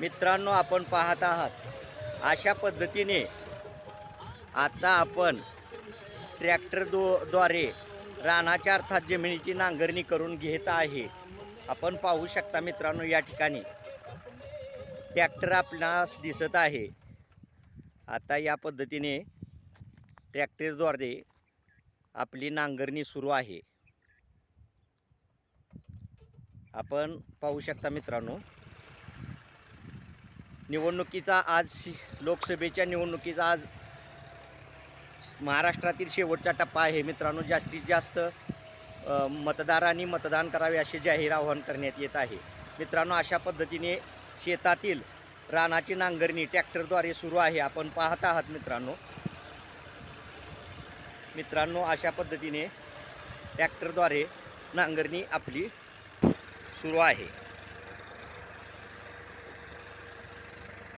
मित्रांनो आपण पाहत आहात. अशा पद्धतीने आता आपण ट्रॅक्टर दो द्वारे रानाच्या अर्थात जमिनीची नांगरणी करून घेत आहे. आपण पाहू शकता मित्रांनो या ठिकाणी ट्रॅक्टर आपणास दिसत आहे. आता या पद्धतीने ट्रॅक्टरद्वारे आपली नांगरणी सुरू आहे. आपण पाहू शकता मित्रांनो निवडणुकीचा आज लोकसभेच्या निवडणुकीचा आज महाराष्ट्रातील शेवटचा टप्पा आहे. मित्रांनो जास्तीत जास्त मतदारांनी मतदान करावे असे जाहीर आवाहन करण्यात येत आहे. मित्रांनो अशा पद्धतीने शेतातील रानाची नांगरणी ट्रॅक्टरद्वारे सुरू आहे. आपण पाहत आहात मित्रांनो. मित्रांनो अशा पद्धतीने ट्रॅक्टरद्वारे नांगरणी आपली सुरू आहे.